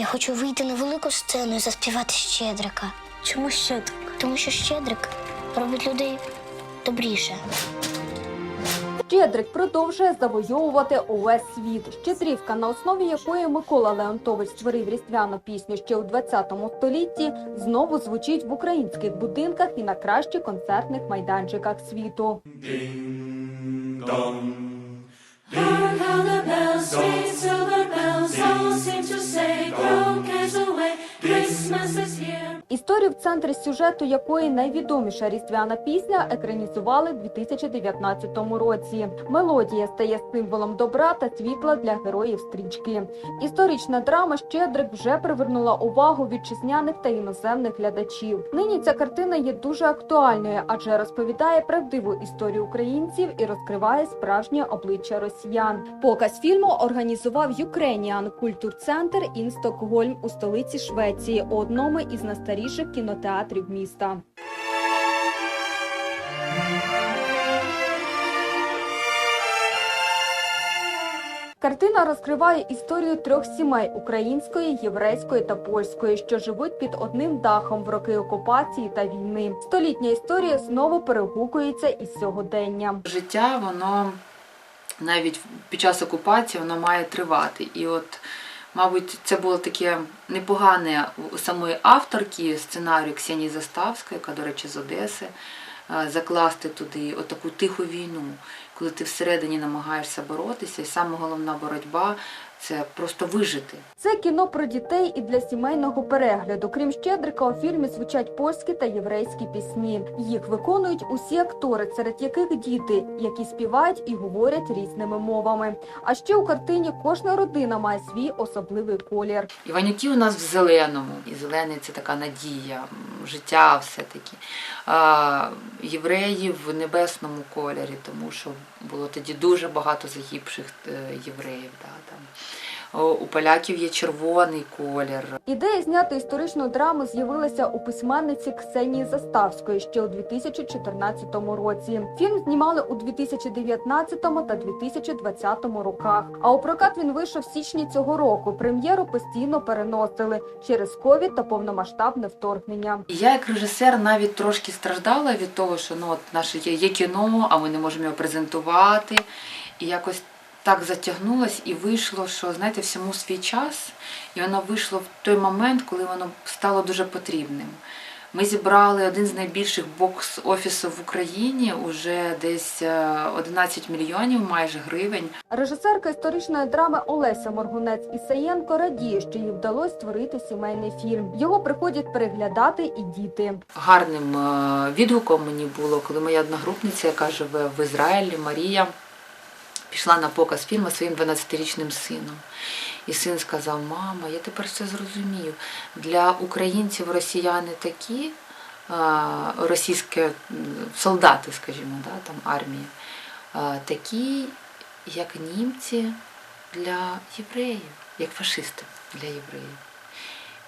Я хочу вийти на велику сцену і заспівати Щедрика. Чому щедрик? Тому що Щедрик робить людей добріше. Щедрик продовжує завойовувати увесь світ. Щедрівка, на основі якої Микола Леонтович створив різдвяну пісню ще у 20 столітті, знову звучить в українських будинках і на кращих концертних майданчиках світу. Hark how the bells, Історію в центрі сюжету якої найвідоміша різдвяна пісня екранізували в 2019 році. Мелодія стає символом добра та світла для героїв стрічки. Історична драма Щедрик вже привернула увагу вітчизняних та іноземних глядачів. Нині ця картина є дуже актуальною, адже розповідає правдиву історію українців і розкриває справжнє обличчя росіян. Показ фільму організував Ukrainian Культур Центр Ін Стокгольм у столиці Швеції, у одному із найстаріших кінотеатрів міста. Картина розкриває історію трьох сімей української, єврейської та польської, що живуть під одним дахом в роки окупації та війни. Столітня історія знову перегукується із сьогодення. Життя, воно навіть під час окупації воно має тривати. І от, мабуть, це було таке непогане у самої авторки сценарію Ксенії Заставської, яка, до речі, з Одеси, е, закласти туди отаку тиху війну, коли ти всередині намагаєшся боротися, і саме головна боротьба це просто вижити. Це кіно про дітей і для сімейного перегляду. Крім Щедрика, у фільмі звучать польські та єврейські пісні. Їх виконують усі актори, серед яких діти, які співають і говорять різними мовами. А ще у картині кожна родина має свій особливий колір. Іванюки у нас в зеленому, і зелений це така надія, життя все-таки. Євреї в небесному кольорі, тому що було тоді дуже багато загибших е, євреїв. Да, там. У поляків є червоний колір. Ідея зняти історичну драму з'явилася у письменниці Ксенії Заставської ще у 2014 році. Фільм знімали у 2019 та 2020 роках. А у прокат він вийшов в січні цього року. Прем'єру постійно переносили через ковід та повномасштабне вторгнення. Я як режисер навіть трошки страждала від того, що ну, от наше є, є кіно, а ми не можемо його презентувати. І якось так затягнулось і вийшло, що знаєте, всьому свій час, і воно вийшло в той момент, коли воно стало дуже потрібним. Ми зібрали один з найбільших бокс-офісів в Україні, уже десь е, 11 мільйонів майже гривень. Режисерка історичної драми Олеся Моргунець Ісаєнко радіє, що їй вдалося створити сімейний фільм. Його приходять переглядати і діти. Гарним е, відгуком мені було, коли моя одногрупниця, яка живе в Ізраїлі, Марія, пішла на показ фільму своїм 12-річним сином. І син сказав: Мама, я тепер все зрозумів. Для українців росіяни такі, російські солдати, скажімо, да, там армія, е, такі, як німці для євреїв, як фашисти для євреїв.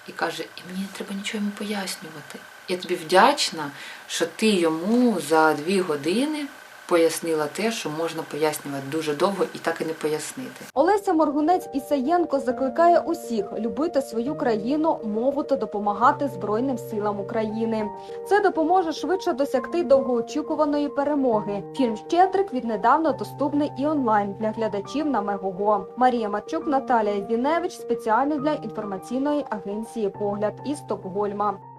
І каже, і мені не треба нічого йому пояснювати. Я тобі вдячна, що ти йому за дві години пояснила те, що можна пояснювати дуже довго і так і не пояснити. Олеся Моргунець Ісаєнко закликає усіх любити свою країну, мову та допомагати Збройним силам України. Це допоможе швидше досягти довгоочікуваної перемоги. Фільм Щедрик віднедавна доступний і онлайн для глядачів на Мегого. Марія Марчук, Наталія Зіневич спеціально для інформаційної агенції Погляд із Стокгольма.